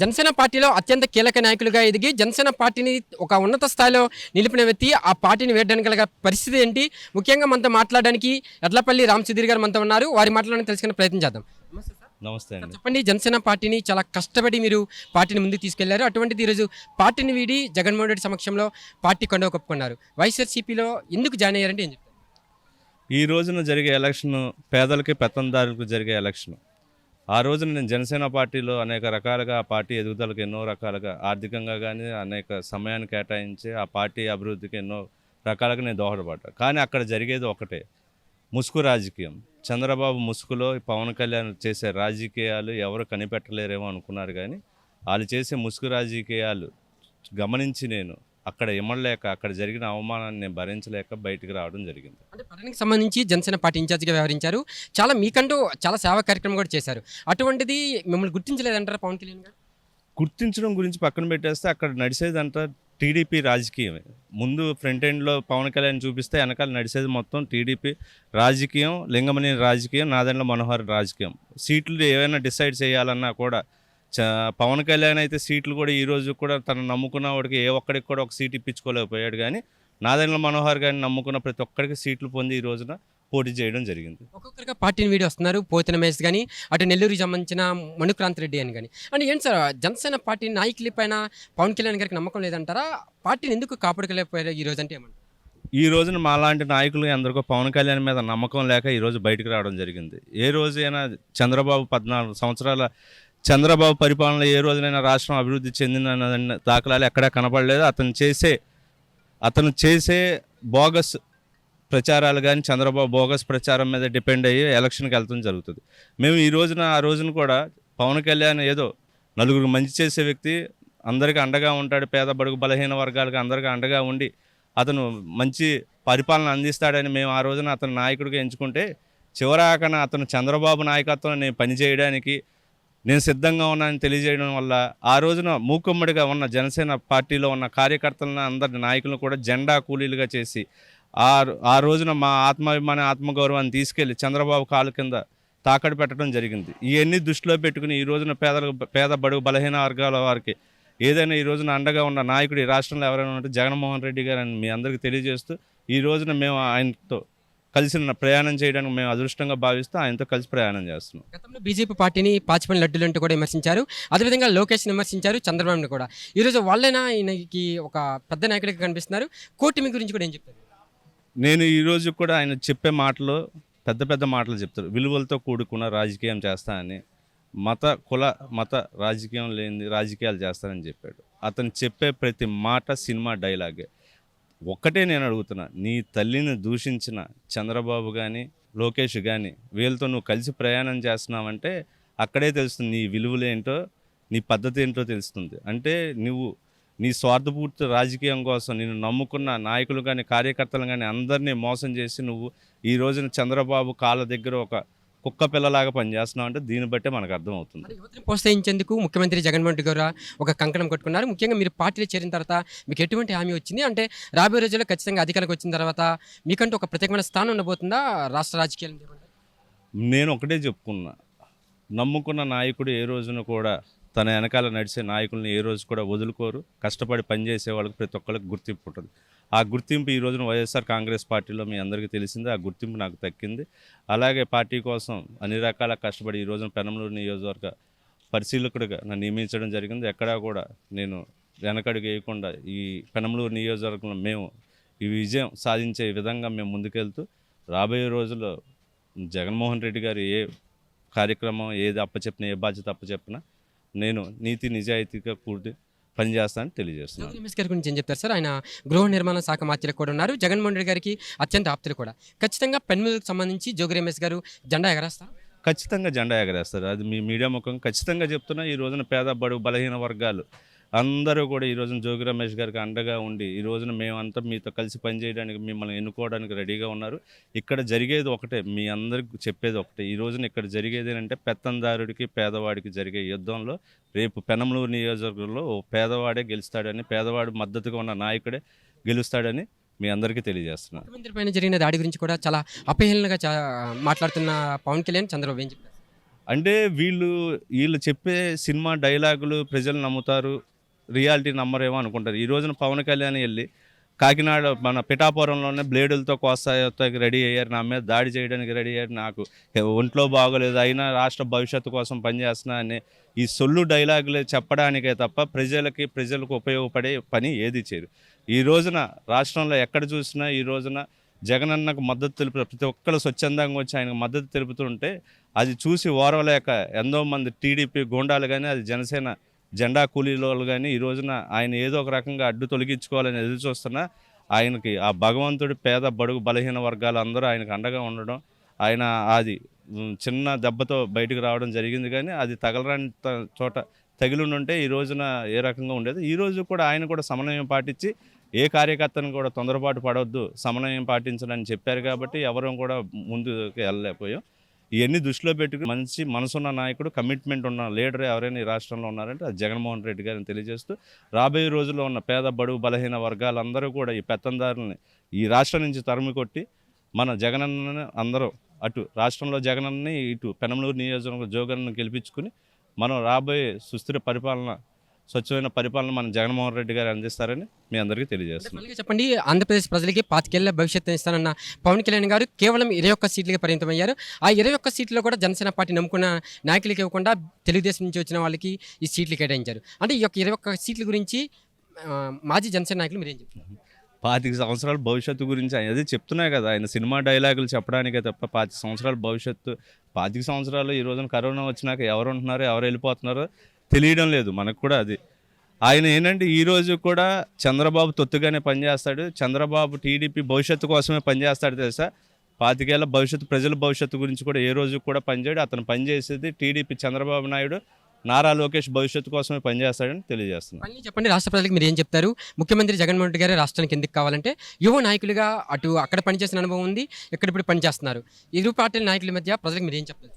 జనసేన పార్టీలో అత్యంత కీలక నాయకులుగా ఎదిగి జనసేన పార్టీని ఒక ఉన్నత స్థాయిలో నిలిపిన వ్యక్తి ఆ పార్టీని వేయడానికి గల పరిస్థితి ఏంటి? ముఖ్యంగా మనతో మాట్లాడడానికి ఎడ్లపల్లి రామ్ సుధీర్ గారు మనతో ఉన్నారు. వారి మాటలను తెలుసుకునే ప్రయత్నం చేద్దాం. నమస్తే అండి. చెప్పండి జనసేన పార్టీని చాలా కష్టపడి మీరు పార్టీని ముందుకు తీసుకెళ్ళారు. అటువంటిది ఈరోజు పార్టీని వీడి జగన్మోహన్ రెడ్డి సమక్షంలో పార్టీ కొండ కప్పుకున్నారు. వైఎస్ఆర్సీపీలో ఎందుకు జాయిన్ అయ్యారంటే ఏం చెప్తారు? ఈ రోజున జరిగే ఎలక్షన్ పేదలకి పెత్తందారులకు జరిగే ఎలక్షన్. ఆ రోజున నేను జనసేన పార్టీలో అనేక రకాలుగా ఆ పార్టీ ఎదుగుదలకు ఎన్నో రకాలుగా ఆర్థికంగా కానీ అనేక సమయాన్ని కేటాయించి ఆ పార్టీ అభివృద్ధికి ఎన్నో రకాలుగా నేను దోహదపడ్డా. కానీ అక్కడ జరిగేది ఒకటే. ముసుగు రాజకీయం. చంద్రబాబు ముసుగులో పవన్ కళ్యాణ్ చేసే రాజకీయాలు ఎవరు కనిపెట్టలేరేమో అనుకున్నారు కానీ వాళ్ళు చేసే ముసుగు రాజకీయాలు గమనించి నేను అక్కడ ఇమ్మడలేక అక్కడ జరిగిన అవమానాన్ని నేను భరించలేక బయటికి రావడం జరిగింది. అంటే పట్టణానికి సంబంధించి జనసేన పార్టీ ఇన్ఛార్జిగా వ్యవహరించారు. చాలా మీకంటూ చాలా సేవా కార్యక్రమం కూడా చేశారు. అటువంటిది మిమ్మల్ని గుర్తించలేదంటారా పవన్ కళ్యాణ్ గారు? గుర్తించడం గురించి పక్కన పెట్టేస్తే అక్కడ నడిచేదంతా టీడీపీ రాజకీయమే. ముందు ఫ్రంట్ ఎండ్లో పవన్ కళ్యాణ్ చూపిస్తే వెనకాల నడిచేది మొత్తం టీడీపీ రాజకీయం లింగమని రాజకీయం నాదెండ్ల మనోహర్ రాజకీయం. సీట్లు ఏవైనా డిసైడ్ చేయాలన్నా కూడా పవన్ కళ్యాణ్ అయితే సీట్లు కూడా ఈ రోజు కూడా తను నమ్ముకున్న వాడికి ఏ ఒక్కడికి కూడా ఒక సీట్ ఇప్పించుకోలేకపోయాడు కానీ నాదెండ్ల మనోహర్ గారిని నమ్ముకున్న ప్రతి ఒక్కడికి సీట్లు పొంది ఈ రోజున పోటీ చేయడం జరిగింది. ఒక్కొక్కరిగా పార్టీని వీడి వస్తున్నారు పోతిన మేస్ కానీ అటు నెల్లూరుకి సంబంధించిన మణుక్రాంత్ రెడ్డి అని కానీ అంటే ఏంటి సార్ జనసేన పార్టీ నాయకుల పైన పవన్ కళ్యాణ్ గారికి నమ్మకం లేదంటారా? పార్టీని ఎందుకు కాపాడుకోలేకపోయారు ఈ రోజు అంటే ఏమంటారు? ఈ రోజున మాలాంటి నాయకులు అందరికీ పవన్ కళ్యాణ్ మీద నమ్మకం లేక ఈ రోజు బయటకు రావడం జరిగింది. ఏ రోజైనా చంద్రబాబు పద్నాలుగు సంవత్సరాల చంద్రబాబు పరిపాలన ఏ రోజునైనా రాష్ట్రం అభివృద్ధి చెందిందన్న దాఖలాలు ఎక్కడా కనపడలేదు. అతను చేసే అతను చేసే బోగస్ ప్రచారాలు కానీ చంద్రబాబు బోగస్ ప్రచారం మీద డిపెండ్ అయ్యి ఎలక్షన్కి వెళ్తాం జరుగుతుంది. మేము ఈ రోజున ఆ రోజున కూడా పవన్ కళ్యాణ్ ఏదో నలుగురు మంచి చేసే వ్యక్తి అందరికీ అండగా ఉంటాడు పేద బడుగు బలహీన వర్గాలకు అందరికీ అండగా ఉండి అతను మంచి పరిపాలన అందిస్తాడని మేము ఆ రోజున అతను నాయకుడిగా ఎంచుకుంటే చివరాకన అతను చంద్రబాబు నాయకత్వం నేను పనిచేయడానికి నేను సిద్ధంగా ఉన్నానని తెలియజేయడం వల్ల ఆ రోజున మూకుమ్మడిగా ఉన్న జనసేన పార్టీలో ఉన్న కార్యకర్తలను అందరి నాయకులను కూడా జెండా కూలీలుగా చేసి ఆ ఆ రోజున మా ఆత్మాభిమాన ఆత్మగౌరవాన్ని తీసుకెళ్ళి చంద్రబాబు కాలు కింద తాకడి పెట్టడం జరిగింది. ఇవన్నీ దృష్టిలో పెట్టుకుని ఈ రోజున పేదలకు పేద బడుగు బలహీన వర్గాల వారికి ఏదైనా ఈ రోజున అండగా ఉన్న నాయకుడు ఈ రాష్ట్రంలో ఎవరైనా ఉంటే జగన్మోహన్ రెడ్డి గారు అని మీ అందరికీ తెలియజేస్తూ ఈ రోజున మేము ఆయనతో కలిసి ప్రయాణం చేయడానికి మేము అదృష్టంగా భావిస్తూ ఆయనతో కలిసి ప్రయాణం చేస్తున్నాం. గతంలో బీజేపీ పార్టీని పాచిపల్లి లడ్డులు అంటూ కూడా విమర్శించారు. అదేవిధంగా లోకేష్ విమర్శించారు చంద్రబాబుని కూడా. ఈరోజు వాళ్ళైనా ఈయనకి ఒక పెద్ద నాయకుడిగా కనిపిస్తున్నారు. కూటమి గురించి కూడా ఏం చెప్తారు? నేను ఈరోజు కూడా ఆయన చెప్పే మాటలు పెద్ద పెద్ద మాటలు చెప్తారు. విలువలతో కూడుకున్న రాజకీయం చేస్తా అని మత కుల మత రాజకీయం లేని రాజకీయాలు చేస్తానని చెప్పాడు. అతను చెప్పే ప్రతి మాట సినిమా డైలాగే. ఒక్కటే నేను అడుగుతున్నా నీ తల్లిని దూషించిన చంద్రబాబు కానీ లోకేష్ కానీ వీళ్ళతో నువ్వు కలిసి ప్రయాణం చేస్తున్నావంటే అక్కడే తెలుస్తుంది నీ విలువలేంటో నీ పద్ధతి ఏంటో తెలుస్తుంది. అంటే నువ్వు నీ స్వార్థపూర్తి రాజకీయం కోసం నేను నమ్ముకున్న నాయకులు కానీ కార్యకర్తలు కానీ అందరినీ మోసం చేసి నువ్వు ఈ రోజున చంద్రబాబు కాళ్ళ దగ్గర ఒక కుక్క పిల్లలాగా పనిచేస్తున్నావు అంటే దీన్ని బట్టే మనకు అర్థమవుతుంది. యువతని ప్రోత్సహించేందుకు ముఖ్యమంత్రి జగన్మోహన్ రెడ్డి గారు ఒక కంకణం కట్టుకున్నారు. ముఖ్యంగా మీరు పార్టీలో చేరిన తర్వాత మీకు ఎటువంటి హామీ వచ్చింది? అంటే రాబోయే రోజుల్లో ఖచ్చితంగా అధికారంకి వచ్చిన తర్వాత మీకంటూ ఒక ప్రత్యేకమైన స్థానం ఉండబోతుందా? రాష్ట్ర రాజకీయాలు నేను ఒకటే చెప్పుకున్నా. నమ్ముకున్న నాయకుడు ఏ రోజున కూడా తన వెనకాల నడిచే నాయకుల్ని ఏ రోజు కూడా వదులుకోరు. కష్టపడి పనిచేసే వాళ్ళకి ప్రతి ఒక్కరికి గుర్తింపు ఉంటుంది. ఆ గుర్తింపు ఈ రోజున వైఎస్ఆర్ కాంగ్రెస్ పార్టీలో మీ అందరికీ తెలిసిందే. ఆ గుర్తింపు నాకు దక్కింది అలాగే పార్టీ కోసం అన్ని రకాల కష్టపడి ఈ రోజున పెనమలూరు నియోజకవర్గ పరిశీలకుడిగా నన్ను నియమించడం జరిగింది. ఎక్కడా కూడా నేను వెనకడుగు వేయకుండా ఈ పెనమలూరు నియోజకవర్గంలో మేము ఈ విజయం సాధించే విధంగా మేము ముందుకెళ్తూ రాబోయే రోజుల్లో జగన్మోహన్ రెడ్డి గారు ఏ కార్యక్రమం ఏది అప్పచెప్పినా ఏ బాధ్యత అప్పచెప్పినా నేను నీతి నిజాయితీగా కూడి పనిచేస్తానని తెలియజేస్తున్నాను. రమేష్ గారి గురించి ఏం చెప్తారు సార్? ఆయన గృహ నిర్మాణ శాఖ మంత్రి కూడా ఉన్నారు. జగన్మోహన్ రెడ్డి గారికి అత్యంత ఆప్తులు కూడా. ఖచ్చితంగా పెన్మిల్కి సంబంధించి జోగి రమేష్ గారు జెండా ఎగరేస్తారు? ఖచ్చితంగా జెండా ఎగరేస్తారు. అది మీ మీడియా ముఖం ఖచ్చితంగా చెప్తున్నా ఈ రోజున పేద బడు బలహీన వర్గాలు అందరూ కూడా ఈ రోజున జోగి రమేష్ గారికి అండగా ఉండి ఈ రోజున మేమంతా మీతో కలిసి పనిచేయడానికి మిమ్మల్ని ఎన్నుకోవడానికి రెడీగా ఉన్నారు. ఇక్కడ జరిగేది ఒకటే మీ అందరికి చెప్పేది ఒకటే. ఈ రోజున ఇక్కడ జరిగేది ఏంటంటే పెత్తందారుడికి పేదవాడికి జరిగే యుద్ధంలో రేపు పెనమలూరు నియోజకవర్గంలో ఓ పేదవాడే గెలుస్తాడని పేదవాడు మద్దతుగా ఉన్న నాయకుడే గెలుస్తాడని మీ అందరికీ తెలియజేస్తున్నాను. ముఖ్యమంత్రి పైన జరిగిన దాడి గురించి కూడా చాలా అపహేళనగా మాట్లాడుతున్న పవన్ కళ్యాణ్ చంద్రబాబు ఏం చెప్పారు? అంటే వీళ్ళు వీళ్ళు చెప్పే సినిమా డైలాగులు ప్రజలు నమ్ముతారు. రియాలిటీ నమ్మరేమో అనుకుంటారు. ఈ రోజున పవన్ కళ్యాణ్ వెళ్ళి కాకినాడ మన పిఠాపురంలోనే బ్లేడులతో కోస్తాకి రెడీ అయ్యారు. నా మీద దాడి చేయడానికి రెడీ అయ్యారు నాకు. ఒంట్లో బాగోలేదు. అయినా రాష్ట్ర భవిష్యత్తు కోసం పనిచేస్తున్నా అని ఈ సొల్లు డైలాగులు చెప్పడానికే తప్ప ప్రజలకి ప్రజలకు ఉపయోగపడే పని ఏది చేయరు. ఈ రోజున రాష్ట్రంలో ఎక్కడ చూసినా ఈ రోజున జగనన్నకు మద్దతు తెలుపు ప్రతి ఒక్కరు స్వచ్ఛందంగా వచ్చి ఆయనకు మద్దతు తెలుపుతుంటే అది చూసి ఓరవలేక ఎంతో మంది టీడీపీ గూండాలు కానీ అది జనసేన జెండా కూలీలు కానీ ఈ రోజున ఆయన ఏదో ఒక రకంగా అడ్డు తొలగించుకోవాలని ఎదురు చూస్తున్నా ఆయనకి ఆ భగవంతుడి పేద బడుగు బలహీన వర్గాలు అందరూ ఆయనకు అండగా ఉండడం ఆయన అది చిన్న దెబ్బతో బయటకు రావడం జరిగింది కానీ అది తగలరాని త- చోట తగిలి ఉంటే ఈ రోజున ఏ రకంగా ఉండేది? ఈ రోజు కూడా ఆయన కూడా సమన్వయం పాటించి ఏ కార్యకర్తను కూడా తొందరపాటు పడవద్దు సమన్వయం పాటించడని చెప్పారు కాబట్టి ఎవరూ కూడా ముందుకు వెళ్ళలేకపోయాం. ఇవన్నీ దృష్టిలో పెట్టుకుని మంచి మనసున్న నాయకుడు కమిట్మెంట్ ఉన్న లీడర్ ఎవరైనా ఈ రాష్ట్రంలో ఉన్నారంటే అది జగన్మోహన్ రెడ్డి గారిని తెలియజేస్తూ రాబోయే రోజుల్లో ఉన్న పేద బడుగు బలహీన వర్గాలందరూ కూడా ఈ పెత్తందారుల్ని ఈ రాష్ట్రం నుంచి తరిమి కొట్టి మన జగనన్నని అందరూ అటు రాష్ట్రంలో జగనన్నని ఇటు పెనమలూరు నియోజకవర్గ జోగన్ను గెలిపించుకుని మనం రాబోయే సుస్థిర పరిపాలన స్వచ్ఛమైన పరిపాలన మన జగన్మోహన్ రెడ్డి గారు అందిస్తారని మీ అందరికీ తెలియజేస్తున్నాం. చెప్పండి ఆంధ్రప్రదేశ్ ప్రజలకి పాతికేళ్ళ భవిష్యత్తు ఇస్తానన్న పవన్ కళ్యాణ్ గారు కేవలం ఇరవై ఒక్క సీట్లకి పరిమితమయ్యారు. ఆ ఇరవై ఒక్క సీట్లో కూడా జనసేన పార్టీ నమ్ముకున్న నాయకులకి ఇవ్వకుండా తెలుగుదేశం నుంచి వచ్చిన వాళ్ళకి ఈ సీట్లు కేటాయించారు. అంటే ఈ యొక్క ఇరవై ఒక్క సీట్ల గురించి మాజీ జనసేన నాయకులు మీరు చెప్తున్నారు పాతిక సంవత్సరాల భవిష్యత్తు గురించి ఆయన అదే చెప్తున్నాయి కదా ఆయన సినిమా డైలాగులు చెప్పడానికే తప్ప పాతిక సంవత్సరాల భవిష్యత్తు పాతిక సంవత్సరాలు ఈ రోజున కరోనా వచ్చినాక ఎవరు ఉంటున్నారో ఎవరు వెళ్ళిపోతున్నారో తెలియడం లేదు మనకు కూడా అది. ఆయన ఏంటంటే ఈ రోజు కూడా చంద్రబాబు తొత్తుగానే పనిచేస్తాడు. చంద్రబాబు టీడీపీ భవిష్యత్తు కోసమే పనిచేస్తాడు తెలుసా? పాతికేళ్ళ భవిష్యత్తు ప్రజల భవిష్యత్తు గురించి కూడా ఏ రోజు కూడా పనిచేయడు. అతను పనిచేసేది టీడీపీ చంద్రబాబు నాయుడు నారా లోకేష్ భవిష్యత్తు కోసమే పనిచేస్తాడని తెలియజేస్తున్నాను మళ్ళీ చెప్పండి రాష్ట్ర ప్రజలకు మీరు ఏం చెప్తారు? ముఖ్యమంత్రి జగన్మోహన్ రెడ్డి గారు రాష్ట్రానికి ఎందుకు కావాలంటే యువ నాయకులుగా అటు అక్కడ పనిచేసిన అనుభవం ఉంది ఇక్కడ ఇప్పుడు పనిచేస్తున్నారు. ఇరు పార్టీల నాయకుల మధ్య ప్రజలకు మీరు ఏం చెప్తారు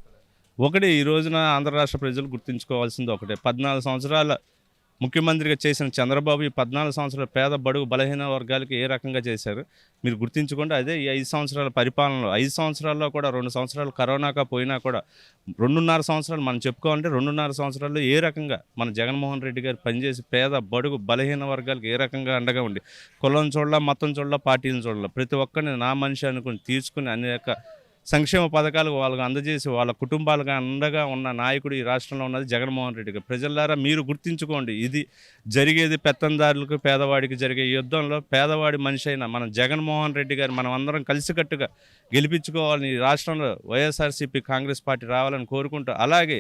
ఒకటి ఈ రోజున ఆంధ్ర రాష్ట్ర ప్రజలు గుర్తుంచుకోవాల్సింది ఒకటే. పద్నాలుగు సంవత్సరాల ముఖ్యమంత్రిగా చేసిన చంద్రబాబు ఈ పద్నాలుగు సంవత్సరాల పేద బడుగు బలహీన వర్గాలకి ఏ రకంగా చేశారు? మీరు గుర్తించుకోండి అదే ఈ ఐదు సంవత్సరాల పరిపాలనలో ఐదు సంవత్సరాల్లో కూడా రెండు సంవత్సరాలు కరోనాగా పోయినా కూడా రెండున్నర సంవత్సరాలు మనం చెప్పుకోవాలంటే రెండున్నర సంవత్సరాల్లో ఏ రకంగా మన జగన్మోహన్ రెడ్డి గారు పనిచేసి పేద బడుగు బలహీన వర్గాలకు ఏ రకంగా అండగా ఉండి కులం చూడాల మతం చూడాల పార్టీని చూడాల ప్రతి ఒక్కరిని నా మనిషి అనుకుని తీర్చుకుని అనేక సంక్షేమ పథకాలు వాళ్ళకు అందజేసి వాళ్ళ కుటుంబాలకు అండగా ఉన్న నాయకుడు ఈ రాష్ట్రంలో ఉన్నది జగన్మోహన్ రెడ్డి గారు. ప్రజలారా మీరు గుర్తించుకోండి ఇది జరిగేది పెత్తందారులకు పేదవాడికి జరిగే యుద్ధంలో పేదవాడి మనిషి అయిన మన జగన్మోహన్ రెడ్డి గారు మనం అందరం కలిసికట్టుగా గెలిపించుకోవాలని ఈ రాష్ట్రంలో వైఎస్ఆర్సీపీ కాంగ్రెస్ పార్టీ రావాలని కోరుకుంటూ అలాగే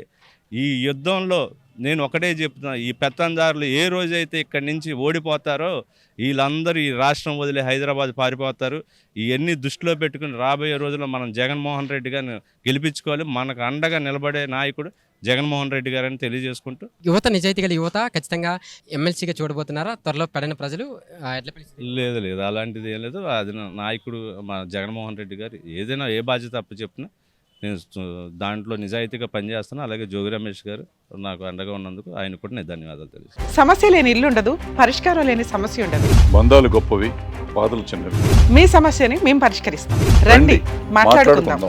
ఈ యుద్ధంలో నేను ఒకటే చెప్తున్నా ఈ పెత్తందారులు ఏ రోజైతే ఇక్కడి నుంచి ఓడిపోతారో వీళ్ళందరూ ఈ రాష్ట్రం వదిలి హైదరాబాద్ పారిపోతారు. ఇవన్నీ దృష్టిలో పెట్టుకుని రాబోయే రోజుల్లో మనం జగన్మోహన్ రెడ్డి గారిని గెలిపించుకోవాలి. మనకు అండగా నిలబడే నాయకుడు జగన్మోహన్ రెడ్డి గారని తెలియజేసుకుంటూ. యువత నిజాయితీ గల యువత ఖచ్చితంగా ఎమ్మెల్సీగా చూడబోతున్నారా? త్వరలో పడిన ప్రజలు? లేదు లేదు అలాంటిది ఏం లేదు. అది నాయకుడు మా జగన్మోహన్ రెడ్డి గారు ఏదైనా ఏ బాధ్యత అప్పు చెప్పినా నేను దాంట్లో నిజాయితీగా పనిచేస్తాను అలాగే జోగి రమేష్ గారు నాకు అండగా ఉన్నందుకు ఆయన కూడా నేను ధన్యవాదాలు తెలుసు సమస్య లేని ఇల్లు ఉండదు పరిష్కారం లేని సమస్య ఉండదు. బంధాలు గొప్పవి బాధలు చిన్నవి. మీ సమస్యని మేము పరిష్కరిస్తాం. రండి మాట్లాడుకుందాం.